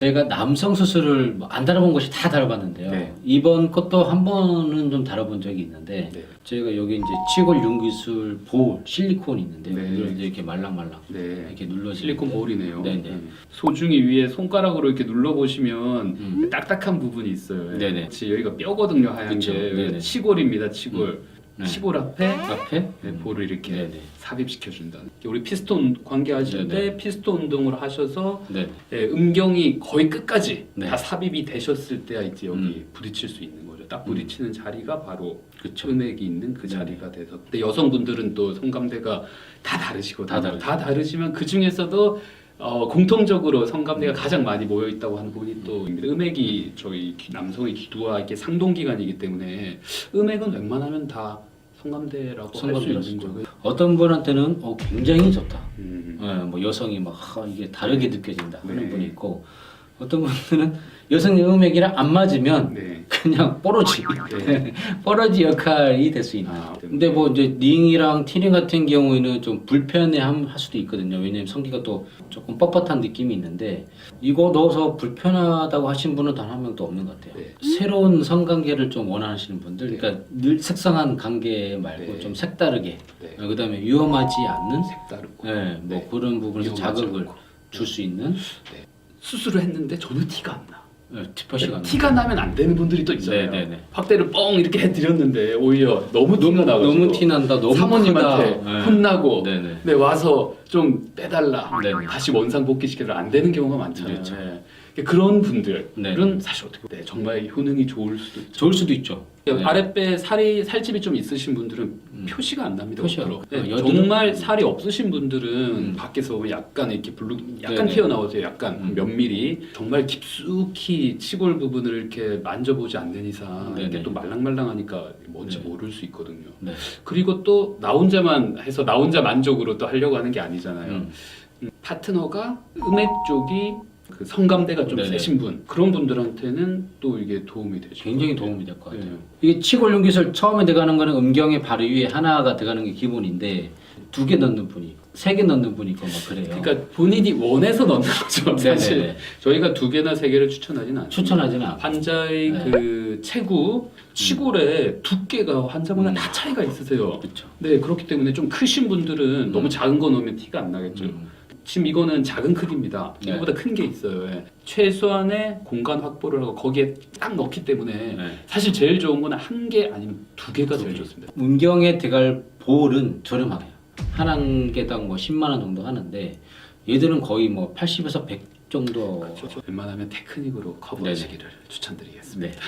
제가 남성 수술을 뭐안 다뤄본 것이 다 다뤄봤는데요. 네. 이번 것도 한 번은 좀 다뤄본 적이 있는데 네. 저희가 여기 이제 치골 윤기술 볼 실리콘이 있는데 네. 이걸 이제 이렇게 말랑말랑 네. 이렇게 눌러 실리콘 볼이네요. 네네. 음. 소중히 위에 손가락으로 이렇게 눌러 보시면 음. 딱딱한 부분이 있어요. 예. 네네. 그치, 여기가 뼈거든요, 하얀 그쵸. 게. 네네. 치골입니다, 치골. 네. 치골 앞에 앞에 네, 볼을 이렇게 네네. 삽입시켜 준다. 우리 피스톤 관계하실 네네. 때 피스톤 운동을 하셔서 네. 예, 음경이 거의 끝까지 네. 다 삽입이 되셨을 때야 이제 여기 음. 부딪힐 수 있는 거죠. 딱 부딪히는 자리가 바로 그쵸. 음액이 있는 그. 자리가 돼서. 근데 여성분들은 또 성감대가 다 다르시거든요. 다 다르죠. 다 다르지만 그 중에서도 어, 공통적으로 성감대가 음. 가장 많이 모여 있다고 하는 부분이 또 음액이 저희 귀- 남성의 기두와 이게 상동 기관이기 때문에 음액은 웬만하면 다 성감대라고 할 수 있는. 거고요. 어떤 분한테는 어, 굉장히 좋다. 음. 예, 뭐 여성이 막 하, 이게 다르게 느껴진다 하는 네. 분이 있고 어떤 분들은 여성의 음액이랑 안 맞으면 네. 그냥 뽀로지 네. 뽀로지 역할이 될 수 있는. 아, 근데 뭐 이제 링이랑 티링 같은 경우에는 좀 불편해 함- 할 수도 있거든요. 왜냐면 성기가 또 조금 뻣뻣한 느낌이 있는데 이거 넣어서 불편하다고 하신 분은 단 한 명도 없는 것 같아요. 네. 새로운 성관계를 좀 원하시는 분들, 그러니까 늘 색상한 관계 말고 네. 좀 색다르게, 네. 어, 그다음에 위험하지 않는, 색다르고 네, 뭐 네. 그런 부분에서 자극을 않고. 줄수 있는 수술을 했는데 전혀 티가 안 나. 네, 티퍼시가 티가 나면 안 되는 분들이 또 있잖아요. 네, 네, 네. 확대를 뻥 이렇게 해드렸는데 오히려 너무 티가 나가지고 너무 티 난다, 너무 사모님한테 크다. 네. 혼나고 네 네. 네, 와서 좀 빼달라 네네. 다시 원상 복귀시켜라 안 되는 경우가 많잖아요. 그렇죠. 네. 그런 분들은 네. 사실 어떻게 네, 정말 효능이 좋을 수도 있죠. 좋을 수도 있죠. 네. 아랫배 살이 살집이 좀 있으신 분들은 음. 표시가 안 납니다. 표시가. 안- 네, 어, 여드름? 정말 살이 없으신 분들은 음. 밖에서 약간 이렇게 블루 약간 네네. 튀어나오세요. 약간 음. 몇 미리 정말 깊숙이 치골 부분을 이렇게 만져보지 않는 이상 이게 네네. 또 말랑말랑하니까 뭔지 네. 모를 수 있거든요. 네. 그리고 또 나 혼자만 해서 나 혼자 만족으로 또 하려고 하는 게 아니잖아요. 음. 음, 파트너가 음액 쪽이 그 성감대가 좀 네네. 세신 분 그런 분들한테는 또 이게 도움이 되죠. 굉장히 도움이 될 것 같아요. 네. 이게 치골 윤기술 처음에 들어가는 거는 음경의 바로 위에 하나가 들어가는 게 기본인데 두 개 넣는 분이 세 개 넣는 분이 있고 막 그래요. 그러니까 본인이 원해서 넣는 거죠. 사실 네네네. 저희가 두 개나 세 개를 추천하지는 않아요. 추천하지는 않고. 환자의 네. 그 체구 치골의 두께가 환자마다 음. 다 차이가 있으세요. 그렇죠. 네 그렇기 때문에 좀 크신 분들은 너무 작은 거 넣으면 티가 안 나겠죠. 음. 지금 이거는 작은 크기입니다. 네. 이거보다 큰 게 있어요. 예. 최소한의 공간 확보를 하고 거기에 딱 넣기 때문에 네. 사실 제일 좋은 건 한 개 아니면 두 개가 두 제일 개. 좋습니다. 음경에 들어갈 볼은 저렴하게요. 한 개당 뭐 10만 원 정도 하는데 얘들은 거의 뭐 80에서 100 정도. 웬만하면 테크닉으로 커버하시기를 추천드리겠습니다. 네.